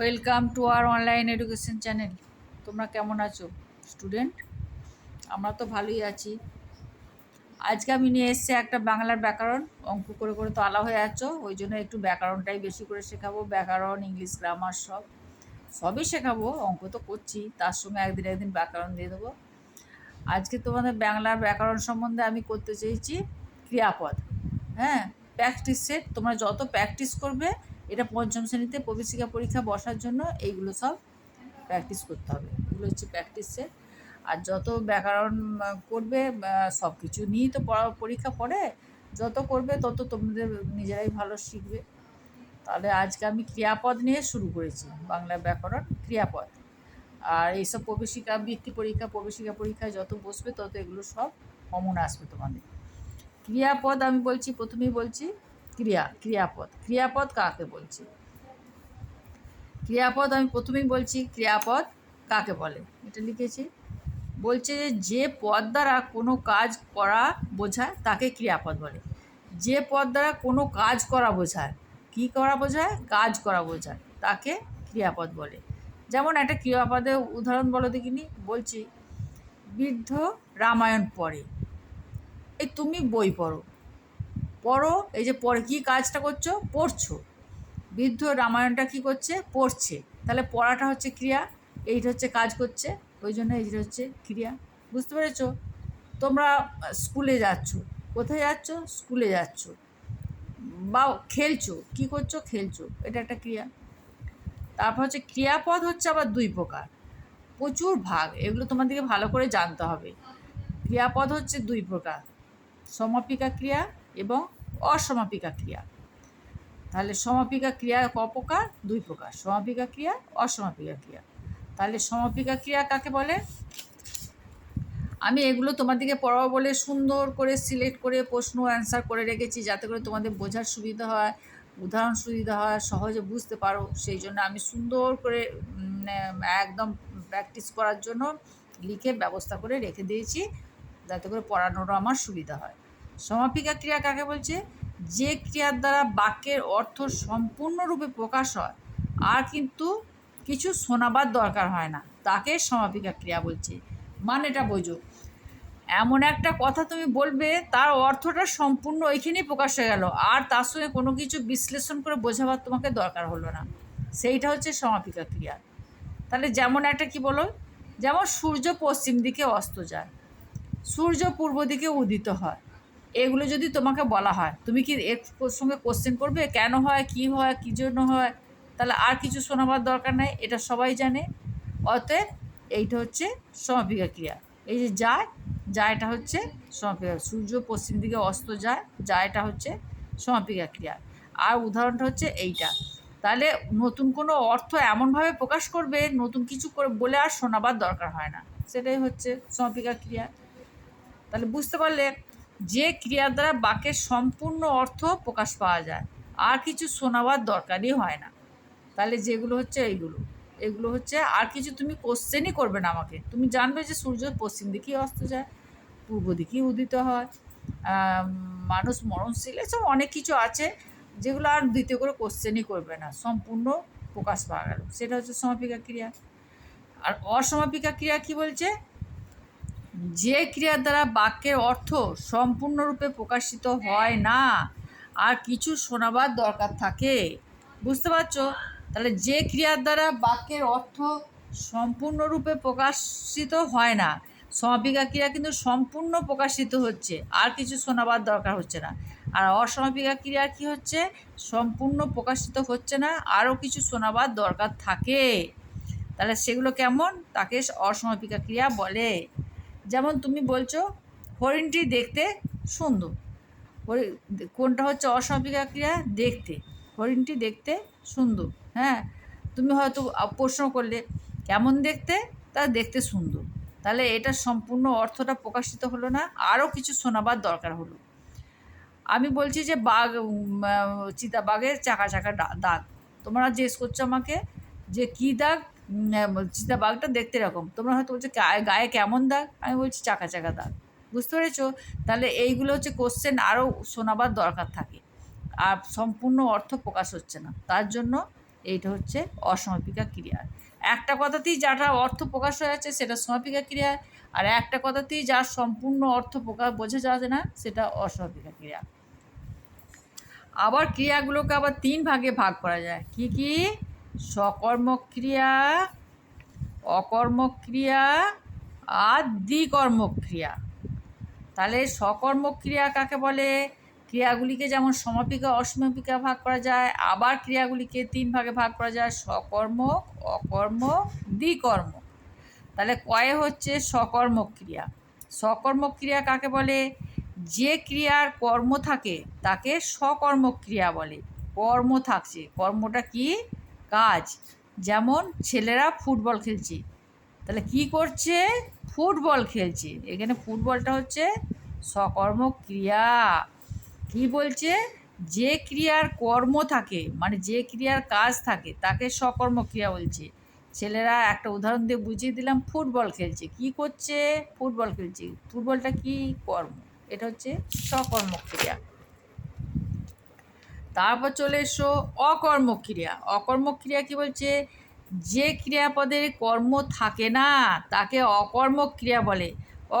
Welcome to our online education channel. তোমরা কেমন আছো? স্টুডেন্ট, আমরা তো ভালোই আছি। আজকে আমি নিয়ে এসেছি একটা বাংলার ব্যাকরণ, অঙ্ক করে করে তো আলা হয়ে আছো ওই জন্য একটু ব্যাকরণটাই বেশি করে শেখাবো, ব্যাকরণ, ইংলিশ, গ্রামার সব, সবই শেখাবো, অঙ্ক তো করছি, তার সঙ্গে একদিন একদিন ব্যাকরণ দিয়ে দেবো। আজকে তোমাদের বাংলার ব্যাকরণ সম্বন্ধে আমি করতে চেয়েছি ক্রিয়াপদ। হ্যাঁ প্র্যাকটিস সেট তোমরা যত প্র্যাকটিস করবে এটা পঞ্চম শ্রেণীতে প্রবেশিকা পরীক্ষা বসার জন্য এইগুলো সব প্র্যাকটিস করতে হবে। এগুলো হচ্ছে প্র্যাকটিস সেট আর যত ব্যাকরণ করবে সব কিছু নিয়েই তো পরীক্ষা পড়ে। যত করবে, তত তোমাদের নিজেরাই ভালো শিখবে। তাহলে আজকে আমি ক্রিয়াপদ নিয়ে শুরু করেছি, বাংলা ব্যাকরণ ক্রিয়াপদ। আর এইসব প্রবেশিকা বৃত্তি পরীক্ষা প্রবেশিকা পরীক্ষায় যত বসবে, তত এগুলো সব কমন আসবে তোমাদের। ক্রিয়াপদ আমি বলছি, প্রথমেই বলছি ক্রিয়া, ক্রিয়াপদ। ক্রিয়াপদ কাকে বলছি? ক্রিয়াপদ আমি প্রথমেই বলছি, ক্রিয়াপদ কাকে বলে? এটা লিখেছি। বলছে যে যে পদ দ্বারা কোনো কাজ করা বোঝায়, তাকে ক্রিয়াপদ বলে। যে পদ দ্বারা কোনো কাজ করা বোঝায়, কি করা বোঝায়? কাজ করা বোঝায়, তাকে ক্রিয়াপদ বলে। যেমন একটা ক্রিয়াপদের উদাহরণ বলো দেখিনি, বলছি, বৃদ্ধ রামায়ণ পড়ে, এই তুমি বই পড়ো পড়ো, এই যে পড়ে, কী কাজটা করছ? পড়ছো। বৃদ্ধ রামায়ণটা কী করছে? পড়ছে। তাহলে পড়াটা হচ্ছে ক্রিয়া, এইটা হচ্ছে কাজ করছে, ওই জন্য এইটা হচ্ছে ক্রিয়া। বুঝতে পেরেছ? তোমরা স্কুলে যাচ্ছ। কোথায় যাচ্ছ? স্কুলে যাচ্ছ। বা, খেলছো। কী করছ? খেলছো। এটা একটা ক্রিয়া। তারপর হচ্ছে ক্রিয়াপদ হচ্ছে আবার দুই প্রকার। প্রচুর ভাগ, এগুলো তোমাদেরকে ভালো করে জানতে হবে। ক্রিয়াপদ হচ্ছে দুই প্রকার। সমাপিকা ক্রিয়া এবং অসমাপিকা ক্রিয়া। তাহলে সমাপিকা ক্রিয়া ক প্রকার দুই প্রকার। সমাপিকা ক্রিয়া, অসমাপিকা ক্রিয়া। তাহলে সমাপিকা ক্রিয়া কাকে বলে? আমি এগুলো তোমাদেরকে পড়াবো বলে সুন্দর করে সিলেক্ট করে প্রশ্ন, অ্যান্সার করে রেখেছি যাতে করে তোমাদের বোঝার সুবিধা হয়, উদাহরণ সুবিধা হয়, সহজে বুঝতে পারো। সেই জন্য আমি সুন্দর করে একদম প্র্যাকটিস করার জন্য লিখে ব্যবস্থা করে রেখে দিয়েছি যাতে করে পড়ানোরও আমার সুবিধা হয়। সমাপিকা ক্রিয়া কাকে বলছে? যে ক্রিয়ার দ্বারা বাক্যের অর্থ সম্পূর্ণরূপে প্রকাশ হয়, আর কিন্তু কিছু শোনাবার দরকার হয় না। তাকে সমাপিকা ক্রিয়া বলছে। মানেটা বোঝো। এমন একটা কথা তুমি বলবে, তার অর্থটা সম্পূর্ণ ওইখানেই প্রকাশ হয়ে গেল, আর তার সঙ্গে কোনো কিছু বিশ্লেষণ করে বোঝাবার তোমাকে দরকার হলো না। সেইটা হচ্ছে সমাপিকা ক্রিয়া। তাহলে যেমন একটা কি বলো? যেমন সূর্য পশ্চিম দিকে অস্ত যায়, সূর্য পূর্ব দিকে উদিত হয়। এগুলো যদি তোমাকে বলা হয়, তুমি কি এর সঙ্গে কোশ্চেন করবে? কেন হয়? কি হয়? কী জন্য হয়? তাহলে আর কিছু শোনাবার দরকার নাই, এটা সবাই জানে। অতএব এইটা হচ্ছে সমাপিকা ক্রিয়া। এই যে যায়, যায়টা হচ্ছে সমাপিকা সূর্য পশ্চিম দিকে অস্ত যায়, যায়টা হচ্ছে সমাপিকা ক্রিয়া। আর উদাহরণটা হচ্ছে এইটা। তাহলে নতুন কোনো অর্থ এমনভাবে প্রকাশ করবে, নতুন কিছু করে বলে আর শোনাবার দরকার হয় না। সেটাই হচ্ছে সমাপিকা ক্রিয়া। তাহলে বুঝতে পারলে যে ক্রিয়ার দ্বারা বাক্যের সম্পূর্ণ অর্থ প্রকাশ পাওয়া যায়। আর কিছু শোনাবার দরকারই হয় না। তাহলে যেগুলো হচ্ছে এইগুলো। এগুলো হচ্ছে, আর কিছু তুমি কোশ্চেনই করবে না আমাকে। তুমি জানবে যে সূর্য পশ্চিম দিকেই অস্ত যায়, পূর্ব দিকেই উদিত হয়। মানুষ মরণশীল, এসব অনেক কিছু আছে যেগুলো আর দ্বিতীয় করে কোশ্চেনই করবে না। সম্পূর্ণ প্রকাশ পাওয়া গেল। সেটা হচ্ছে সমাপিকা ক্রিয়া। আর অসমাপিকা ক্রিয়া কি বলছে? যে ক্রিয়ার দ্বারা বাক্যের অর্থ সম্পূর্ণরূপে প্রকাশিত হয় না, আর কিছু শোনাবার দরকার থাকে। বুঝতে পারছ? তাহলে যে ক্রিয়ার দ্বারা বাক্যের অর্থ সম্পূর্ণরূপে প্রকাশিত হয় না, সমাপিকা ক্রিয়া কিন্তু সম্পূর্ণ প্রকাশিত হচ্ছে, আর কিছু শোনাবার দরকার হচ্ছে না। আর অসমাপিকা ক্রিয়া কি হচ্ছে? সম্পূর্ণ প্রকাশিত হচ্ছে না, আরও কিছু শোনাবার দরকার থাকে। তাহলে সেগুলো কেমন? তাকে অসমাপিকা ক্রিয়া বলে। যেমন তুমি বলছো, হরিণটি দেখতে সুন্দর। হরি- কোনটা হচ্ছে অসমাপিকা ক্রিয়া? দেখতে। হরিণটি দেখতে সুন্দর। হ্যাঁ তুমি হয়তো প্রশ্ন করলে, কেমন দেখতে? তা দেখতে সুন্দর। তাহলে এটা সম্পূর্ণ অর্থটা প্রকাশিত হলো না, আরও কিছু শোনাবার দরকার হলো। আমি বলছি যে বাঘ চিতা বাঘের চাকা চাকা দাগ তোমরা জিজ্ঞেস করছ আমাকে যে কী দাগ? চিতাবাঘটা দেখতে এরকম। তোমরা হয়তো বলছো গায়ে কেমন দাগ? আমি বলছি, চাকা চাকা দাগ। বুঝতে পেরেছ? তাহলে এইগুলো হচ্ছে কোশ্চেন আরও শোনাবার দরকার থাকে। আর সম্পূর্ণ অর্থ প্রকাশ হচ্ছে না। তার জন্য এইটা হচ্ছে অসমাপিকা ক্রিয়া। একটা কথাতেই যাটা অর্থ প্রকাশ হয়ে যাচ্ছে, সেটা সমাপিকা ক্রিয়া। আর একটা কথাতেই যার সম্পূর্ণ অর্থ প্রকাশ, বোঝা যাবে না, সেটা অসমাপিকা ক্রিয়া। আবার ক্রিয়াগুলোকে আবার তিন ভাগে ভাগ করা যায়। কি কি? সকর্মক ক্রিয়া অকর্মক ক্রিয়া আর দ্বিকর্মক ক্রিয়া তাহলে সকর্মক ক্রিয়া কাকে বলে? ক্রিয়াগুলিকে যেমন সমাপিকা, অসমাপিকা ভাগ করা যায়, আবার ক্রিয়াগুলিকে তিন ভাগে ভাগ করা যায় সকর্মক অকর্মক দ্বিকর্ম। তাহলে কয়ে হচ্ছে সকর্মক ক্রিয়া ক্রিয়া কাকে বলে? যে ক্রিয়ার কর্ম থাকে, তাকে সকর্মক ক্রিয়া বলে। কর্ম থাকছে। কর্মটা কি? কাজ। যেমন ছেলেরা ফুটবল খেলছে। তাহলে কি করছে? ফুটবল খেলছে। এখানে ফুটবলটা হচ্ছে সকর্ম ক্রিয়া। কি বলছে? যে ক্রিয়ার কর্ম থাকে মানে যে ক্রিয়ার কাজ থাকে, তাকে সকর্ম ক্রিয়া বলছে। ছেলেরা একটা উদাহরণ দিয়ে বুঝিয়ে দিলাম, ফুটবল খেলছে। কি করছে? ফুটবল খেলছে। ফুটবলটা কি? কর্ম। এটা হচ্ছে সকর্মক ক্রিয়া। তারপর চলে এসো অকর্মক্রিয়া অকর্মক্রিয়া অকর্মক কি বলছে? যে ক্রিয়াপদের কর্ম থাকে না, তাকে অকর্মক ক্রিয়া বলে।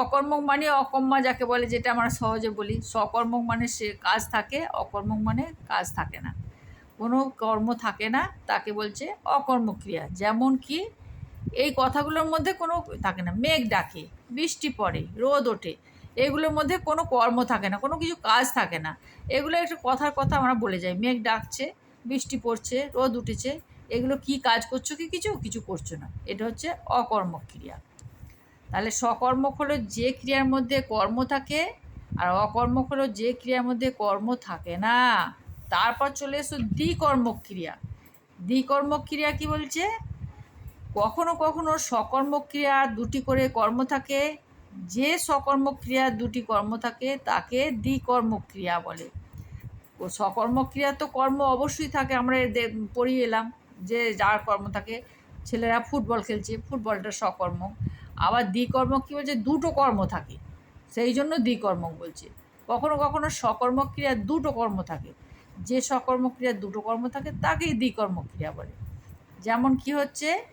অকর্মক মানে অকর্মা যাকে বলে, যেটা আমরা সহজে বলি। সকর্মক মানে সে কাজ থাকে, অকর্মক মানে কাজ থাকে না। কোনো কর্ম থাকে না, তাকে বলছে অকর্মক্রিয়া যেমন কি, এই কথাগুলোর মধ্যে কোনো থাকে না। মেঘ ডাকে, বৃষ্টি পড়ে, রোদ ওঠে। এগুলোর মধ্যে কোনো কর্ম থাকে না, কোনো কিছু কাজ থাকে না। এগুলো একটু কথার কথা আমরা বলে যাই। মেঘ ডাকছে, বৃষ্টি পড়ছে, রোদ উঠেছে, এগুলো কি কাজ করছ কি কিছু? কিছু করছ না। এটা হচ্ছে অকর্মক ক্রিয়া। তাহলে সকর্মক হলো যে ক্রিয়ার মধ্যে কর্ম থাকে আর অকর্মক হলো যে ক্রিয়ার মধ্যে কর্ম থাকে না। তারপর চলে এসো দ্বিকর্মক ক্রিয়া। দ্বিকর্মক ক্রিয়া কি বলছে? কখনো কখনো সকর্মক ক্রিয়া দুটি করে কর্ম থাকে। যে সকর্মক ক্রিয়া দুটি কর্ম থাকে, তাকে দ্বিকর্মক ক্রিয়া বলে। ও সকর্মক ক্রিয়া তো কর্ম অবশ্যই থাকে, আমরা পড়িয়ে এলাম যে যার কর্ম থাকে। ছেলেরা ফুটবল খেলছে, ফুটবলটা সকর্ম আবার দ্বিকর্ম কী বলছে? দুটো কর্ম থাকে। সেই জন্য দ্বিকর্ম বলছে। কখনো কখনো সকর্মক ক্রিয়া দুটো কর্ম থাকে। যে সকর্মক ক্রিয়া দুটো কর্ম থাকে, তাকেই দ্বিকর্মক ক্রিয়া বলে। যেমন কি হচ্ছে?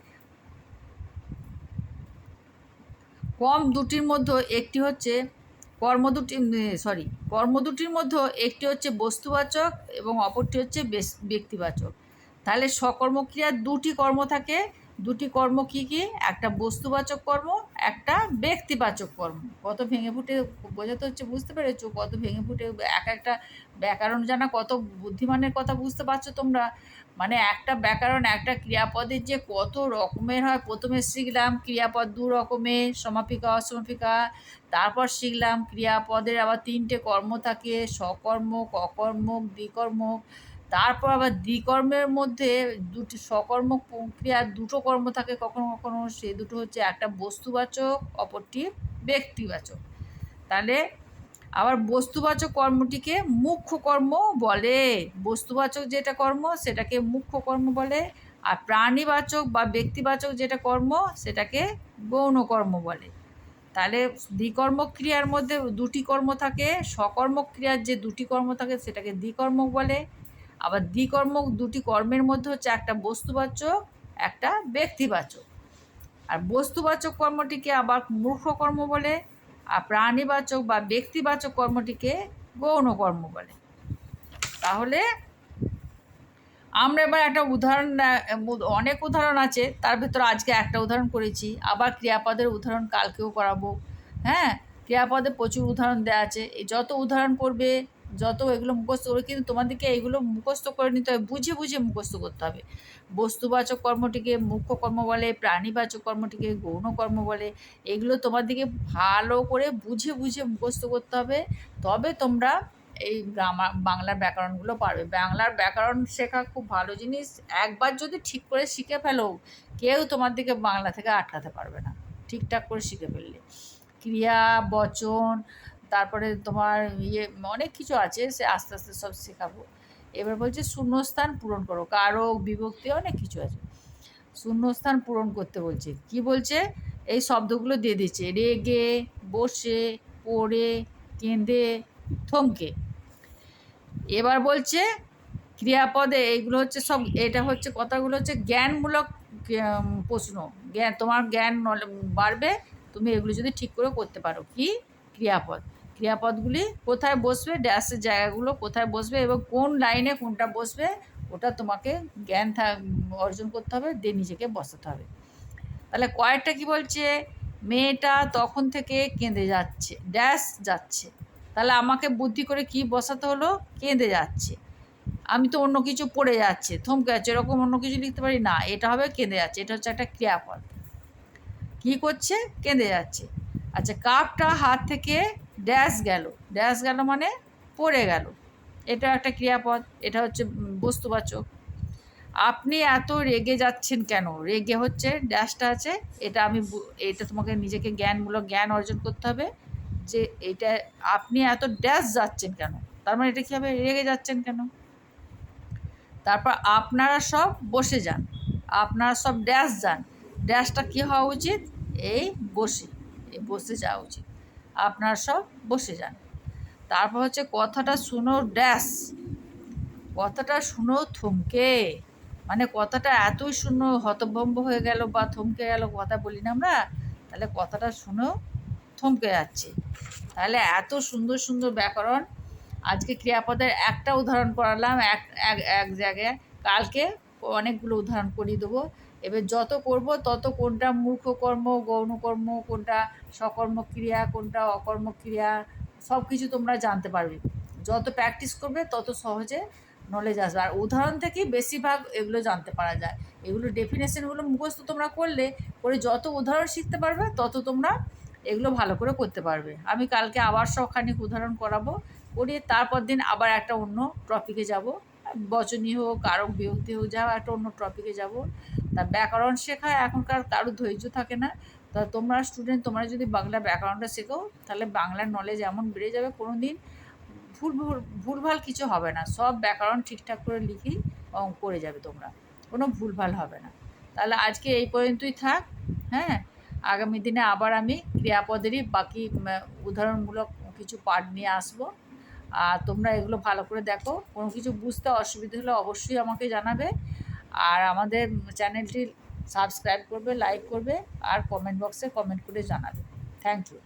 কম দুটির মধ্যে একটি হচ্ছে কর্ম দুটি সরি কর্ম দুটির মধ্যে একটি হচ্ছে বস্তুবাচক এবং অপরটি হচ্ছে ব্যক্তিবাচক। তাহলে সকর্মক্রিয়ার দুটি কর্ম থাকে দুটি কর্ম কি কি? একটা বস্তুবাচক কর্ম, একটা ব্যক্তিবাচক কর্ম। কত ভেঙে ফুটে বোঝাতে হচ্ছে, বুঝতে পেরেছ? কত ভেঙে ফুটে এক একটা ব্যাকরণ জানা, কত বুদ্ধিমানের কথা বুঝতে পারছ তোমরা? মানে একটা ব্যাকরণ, একটা ক্রিয়াপদের যে কত রকমের হয়। প্রথমে শিখলাম ক্রিয়াপদ দু রকমের সমাপিকা, অসমাপিকা। তারপর শিখলাম ক্রিয়াপদের আবার তিনটে কর্ম থাকে সকর্মক অকর্মক দ্বিকর্মক। তারপর আবার দ্বিকর্মের মধ্যে দুটি সকর্ম ক্রিয়ার দুটো কর্ম থাকে কখনো কখনো, সে দুটো হচ্ছে একটা বস্তুবাচক, অপরটি ব্যক্তিবাচক। তাহলে আবার বস্তুবাচক কর্মটিকে মুখ্য কর্ম বলে। বস্তুবাচক যেটা কর্ম সেটাকে মুখ্য কর্ম বলে, আর প্রাণীবাচক বা ব্যক্তিবাচক যেটা কর্ম সেটাকে গৌণ কর্ম বলে। তাহলে দ্বিকর্ম ক্রিয়ার মধ্যে দুটি কর্ম থাকে সকর্ম ক্রিয়ার যে দুটি কর্ম থাকে সেটাকে দ্বিকর্ম বলে। আবার দ্বিকর্ম, দুটি কর্মের মধ্যে হচ্ছে একটা বস্তুবাচক, একটা ব্যক্তিবাচক। আর বস্তুবাচক কর্মটিকে আবার মূর্খ কর্ম বলে, আর প্রাণীবাচক বা ব্যক্তিবাচক কর্মটিকে গৌণ কর্ম বলে। তাহলে আমরা এবার একটা উদাহরণ, অনেক উদাহরণ আছে, তার ভেতরে আজকে একটা উদাহরণ করেছি। আবার ক্রিয়াপদের উদাহরণ কালকেও করাবো। হ্যাঁ ক্রিয়াপদে প্রচুর উদাহরণ দেওয়া আছে। যত উদাহরণ করবে যত এগুলো মুখস্থ করে, কিন্তু তোমাদেরকে এইগুলো মুখস্থ করে নিতে হবে, বুঝে বুঝে মুখস্থ করতে হবে। বস্তুবাচক কর্মটিকে মুখ্য কর্ম বলে, প্রাণীবাচক কর্মটিকে গৌণ কর্ম বলে, এগুলো তোমাদেরকে ভালো করে বুঝে বুঝে মুখস্থ করতে হবে। তবে তোমরা এই গ্রামার বাংলার ব্যাকরণগুলো পারবে। বাংলার ব্যাকরণ শেখা খুব ভালো জিনিস। একবার যদি ঠিক করে শিখে ফেলো, কেউ তোমার দিকে বাংলা থেকে আটকাতে পারবে না। ঠিকঠাক করে শিখে ফেললে। ক্রিয়া, বচন তারপরে তোমার ইয়ে অনেক কিছু আছে, সে আস্তে আস্তে সব শেখাবো। এবার বলছে শূন্যস্থান পূরণ করো কারক বিভক্তি অনেক কিছু আছে। শূন্যস্থান পূরণ করতে বলছে। কি বলছে? এই শব্দগুলো দিয়ে দিচ্ছে, রেগে, বসে, পড়ে, কেঁদে, থমকে। এবার বলছে ক্রিয়াপদে এইগুলো হচ্ছে সব, এটা হচ্ছে কথাগুলো হচ্ছে জ্ঞানমূলক প্রশ্ন। জ্ঞান, তোমার জ্ঞান বাড়বে, তুমি এগুলো যদি ঠিক করে করতে পারো। কি? ক্রিয়াপদ। ক্রিয়াপদগুলি কোথায় বসবে ড্যাশের জায়গাগুলো কোথায় বসবে এবং কোন লাইনে কোনটা বসবে, ওটা তোমাকে জ্ঞান অর্জন করতে হবে, দিয়ে নিজেকে বসাতে হবে। তাহলে কয়েকটা কি বলছে? মেয়েটা তখন থেকে কেঁদে যাচ্ছে ড্যাশ যাচ্ছে। তাহলে আমাকে বুদ্ধি করে কি বসাতে হলো? কেঁদে যাচ্ছে। আমি তো অন্য কিছু পড়ে যাচ্ছে, থমকে যাচ্ছে, এরকম অন্য কিছু লিখতে পারি? না, এটা হবে কেঁদে যাচ্ছে, এটা হচ্ছে একটা ক্রিয়াপদ। কী করছে? কেঁদে যাচ্ছে। আচ্ছা কাপটা হাত থেকে ড্যাশ গেল। ড্যাশ গেল মানে পড়ে গেল। এটা একটা ক্রিয়াপদ, এটা হচ্ছে বস্তুবাচক। আপনি এত রেগে যাচ্ছেন কেন? রেগে হচ্ছে ড্যাশটা আছে, এটা আমি এটা তোমাকে নিজেকে জ্ঞানমূলক জ্ঞান অর্জন করতে হবে যে এটা, আপনি এত ড্যাশ যাচ্ছেন কেন? তার মানে এটা কী হবে রেগে যাচ্ছেন কেন? তারপর আপনারা সব বসে যান। আপনারা সব ড্যাশ যান। ড্যাশটা কী হওয়া উচিত? এই বসে। বসে যাওয়া উচিত। আপনার সব বসে যান। তারপর হচ্ছে কথাটা শুনো ড্যাশ কথাটা শুনো, থমকে। মানে কথাটা এতই শুনো, হতভম্ব হয়ে গেল বা থমকে গেল কথা বলি না আমরা, তাহলে কথাটা শুনেও থমকে যাচ্ছে। তাহলে এত সুন্দর সুন্দর ব্যাকরণ। আজকে ক্রিয়াপদের একটা উদাহরণ করালাম এক এক জায়গায়। কালকে অনেকগুলো উদাহরণ করিয়ে দেবো। এবার যত করব, তত কোনটা মূর্খ কর্ম গৌণ কর্ম কোনটা সকর্ম ক্রিয়া কোনটা অকর্ম ক্রিয়া সব কিছু তোমরা জানতে পারবে। যত প্র্যাকটিস করবে, তত সহজে নলেজ আসবে। আর উদাহরণ থেকেই বেশিরভাগ এগুলো জানতে পারা যায়। এগুলো ডেফিনেশনগুলো মুখস্থ তোমরা করলে, করে যত উদাহরণ শিখতে পারবে, তত তোমরা এগুলো ভালো করে করতে পারবে। আমি কালকে আবার সবখানিক উদাহরণ করাবো করিয়ে তারপর দিন আবার একটা অন্য টপিকে যাব। বচনী হোক কারক বিভক্তি হোক, যা একটা অন্য টপিকে যাব। তা ব্যাকরণ শেখা এখনকার কারও ধৈর্য থাকে না। তা তোমরা স্টুডেন্ট তোমরা যদি বাংলা ব্যাকরণটা শেখো তাহলে বাংলার নলেজ এমন বেড়ে যাবে কোনো দিন ভুল ভুল, ভুলভাল কিছু হবে না, সব ব্যাকরণ ঠিকঠাক করে লিখি করে যাবে তোমরা। কোনো ভুলভাল হবে না। তাহলে আজকে এই পর্যন্তই থাক হ্যাঁ? আগামী দিনে আবার আমি ক্রিয়াপদেরই বাকি উদাহরণমূলক কিছু পাঠ নিয়ে আসব। আর তোমরা এগুলো ভালো করে দেখো। কোনো কিছু বুঝতে অসুবিধা হলে অবশ্যই আমাকে জানাবে। আর আমাদের চ্যানেলটি সাবস্ক্রাইব করবে, লাইক করবে আর কমেন্ট বক্সে কমেন্ট করে জানাবে। Thank you